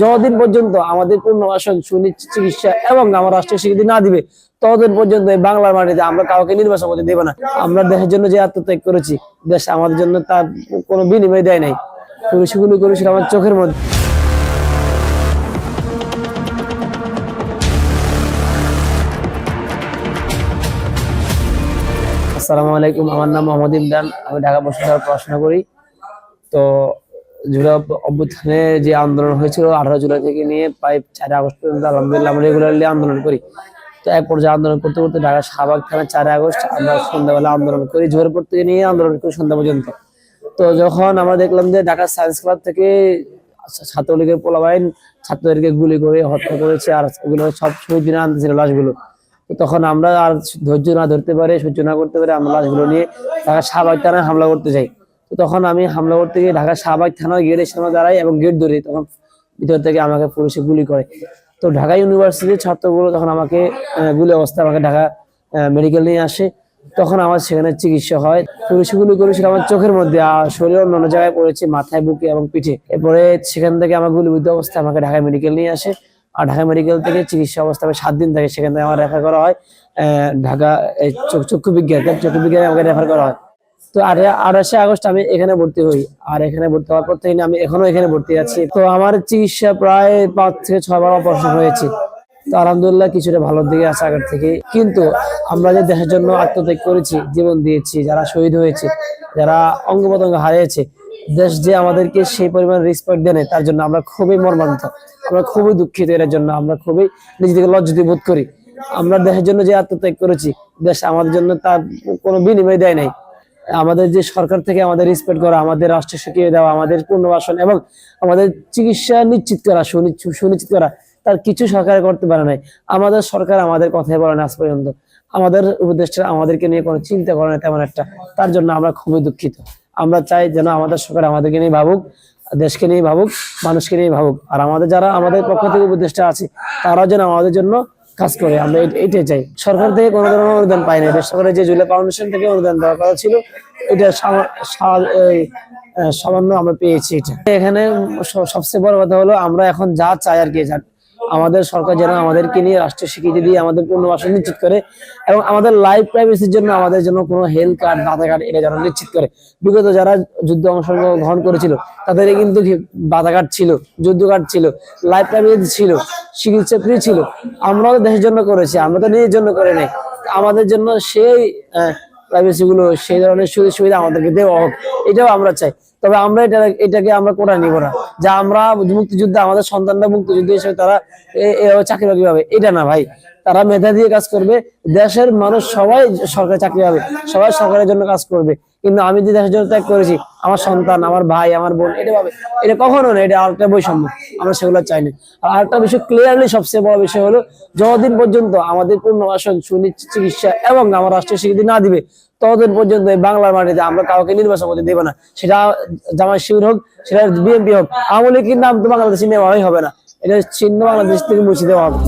যতদিন পর্যন্ত আমাদের পুনর্বাসন, সুনিশ্চিত চিকিৎসা এবং আমার রাষ্ট্রীয় স্বীকৃতি না দিবে, ততদিন পর্যন্ত এই বাংলার মাটিতে আমরা কাউকে নির্বাচন করতে দেবো না। আমরা দেশের জন্য যে আত্মত্যাগ করেছি, দেশ আমাদের জন্য তার কোনো বিনিময় দেয় নাই। পুলিশগুলো করেছিল আমার চোখের মধ্যে। আসসালামু আলাইকুম, আমার নাম মোহাম্মদ ইমরান। আমি ঢাকা বিশ্ববিদ্যালয়ে পড়াশোনা করি। তো জুলাই অভ্যুত্থানে যে আন্দোলন হয়েছিল, আঠারো জুলাই থেকে নিয়ে প্রায় চার আগস্ট পর্যন্ত আলহামদুলিল্লাহ আমরা রেগুলারলি আন্দোলন করি। তো এক পর্যায়ে আন্দোলন করতে করতে ঢাকা শাহবাগ থানা চার আগস্ট আমরা সন্ধ্যাবেলা আন্দোলন করি, জোহরপুর থেকে নিয়ে আন্দোলন করি সন্ধ্যা পর্যন্ত। তো যখন আমরা দেখলাম যে ঢাকা সায়েন্স ক্লাব থেকে ছাত্রলীগের পোলাবাইন ছাত্রদেরকে গুলি করে হত্যা করেছে আর ওগুলো সব শহীদ আনতেছিল লাশগুলো। তখন আমরা আর ধৈর্য না ধরতে পারে, সহ্য না করতে পারে, আমরা লাশগুলো নিয়ে ঢাকা শাহবাগ থানায় হামলা করতে তো তখন আমি হামলা করতে গিয়ে ঢাকা শাহবাগ থানায় গেটের সামনে দাঁড়াই এবং গেট ধরি তখন ভিতর থেকে আমাকে পুলিশে গুলি করে। তো ঢাকা ইউনিভার্সিটির ছাত্রগুলো তখন আমাকে গুলি অবস্থায় আমাকে ঢাকা মেডিকেল নিয়ে আসে। তখন আমার সেখানে চিকিৎসা হয়। পুলিশে গুলি করেছিল আমার চোখের মধ্যে শরীর অন্যান্য জায়গায় পড়েছে, মাথায়, বুকে এবং পিঠে। এরপরে সেখান থেকে আমার গুলিবিদ্ধ অবস্থায় আমাকে ঢাকা মেডিকেল নিয়ে আসে। আর ঢাকা মেডিকেল থেকে চিকিৎসা অবস্থা আমি সাত দিন থাকে সেখান থেকে আমার রেফার করা হয়। ঢাকা চক্ষু বিজ্ঞান, চক্ষু বিজ্ঞানে আমাকে রেফার করা হয়। তো আর আঠাশে আগস্ট আমি এখানে ভর্তি হই। আর এখানে ভর্তি হওয়ার পর থেকে আমি এখনও এখানে ভর্তি আছি। তো আমার চিকিৎসা প্রায় পাঁচ থেকে ছয় বার অপারেশন হয়েছে। তো আলহামদুলিল্লাহ কিছুটা ভালোর দিকে আছে আগের থেকে। কিন্তু আমরা যে দেশের জন্য আত্মত্যাগ করেছি, জীবন দিয়েছি, যারা শহীদ হয়েছে, যারা অঙ্গ প্রত্যঙ্গ হারিয়েছে, দেশ যে আমাদেরকে সেই পরিমাণ রেসপেক্ট দেয় তার জন্য আমরা খুবই মর্মান্বিত আমরা খুবই দুঃখিত এর জন্য, আমরা খুবই নিজেদেরকে লজ্জিত বোধ করি। আমরা দেশের জন্য যে আত্মত্যাগ করেছি, দেশ আমাদের জন্য তার কোনো বিনিময় দেয় নাই। আমাদের যে সরকার থেকে আমাদের রেসপেক্ট করা, আমাদের রাষ্ট্র শিখিয়ে দেওয়া, আমাদের পুনর্বাসন এবং আমাদের চিকিৎসা নিশ্চিত করা সুনিশ্চিত করা, তার কিছু সরকার করতে পারে নাই। আমাদের সরকার আমাদের কথাই বলে না আজ পর্যন্ত। আমাদের উপদেষ্টা আমাদেরকে নিয়ে কোনো চিন্তা করে না তেমন একটা। তার জন্য আমরা খুবই দুঃখিত। আমরা চাই যেন আমাদের সরকার আমাদেরকে নিয়ে ভাবুক, দেশকে নিয়ে ভাবুক, মানুষকে নিয়ে ভাবুক। আর আমাদের যারা আমাদের পক্ষ থেকে উপদেষ্টা আছে তারা যেন আমাদের জন্য কাজ করে, আমরা এটাই চাই। সরকার থেকে কোনো ধরনের অনুদান পাই না। বেসরকারি যে জুলাই ফাউন্ডেশন থেকে অনুদান দেওয়ার কথা ছিল এটা সামান্য আমরা পেয়েছি এটা। এখানে সবচেয়ে বড় কথা হলো, আমরা এখন যা চাই আর কি আমাদের সরকার যেন আমাদেরকে নিয়ে রাষ্ট্রীয় স্বীকৃতি দিয়ে আমাদের পুনর্বাসন নিশ্চিত করে এবং আমাদের লাইফ প্রাইভেসির জন্য আমাদের জন্য কোনো হেলথ কার্ড আধার কার্ড এটা যেন নিশ্চিত করে। বিগত যারা যুদ্ধ অংশগ্রহণ করেছিল তাদের কিন্তু বাধা কার্ড ছিল, যুদ্ধ কার্ড ছিল লাইফ প্রাইভেসি ছিল, চিকিৎসা ফ্রি ছিল। আমরাও দেশের জন্য করেছি, আমরা তো নিজের জন্য করে নাই। আমাদের জন্য সেই প্রাইভেসি গুলো সেই ধরনের সুযোগ সুবিধা আমাদেরকে দেওয়া হোক, এটাও আমরা চাই। তবে আমরা এটা, এটাকে আমরা কোটা নিব না। যে আমরা মুক্তিযুদ্ধ, আমাদের সন্তানরা মুক্তিযুদ্ধ হিসেবে তারা চাকরি বাকরি পাবে। এটা না ভাই। তারা মেধা দিয়ে কাজ করবে। দেশের মানুষ সবাই সরকারি চাকরি পাবে। সবাই সরকারের জন্য কাজ করবে। কিন্তু আমি যে দেশের জন্য ত্যাগ করেছি, আমার সন্তান, আমার ভাই, আমার বোন, এটা ভাবে এটা কখনো না, এটা আরেকটা বৈষম্য, আমরা সেগুলো চাই না। আর আরেকটা বিষয় ক্লিয়ারলি সবচেয়ে বড় বিষয় হলো, যতদিন পর্যন্ত আমাদের পুনর্বাসন সুনিশ্চিত চিকিৎসা এবং আমার রাষ্ট্রীয় স্বীকৃতি না দিবে, ততদিন পর্যন্ত এই বাংলার মাটিতে আমরা কাউকে নির্বাচন করতে দেবো না। সেটা জামাই শিবির হোক, সেটা বিএনপি হোক, আওয়ামী লীগের নাম তো বাংলাদেশে নেওয়াই হবে না। এটা চিহ্ন বাংলাদেশ থেকে মুছে দেওয়া হবে।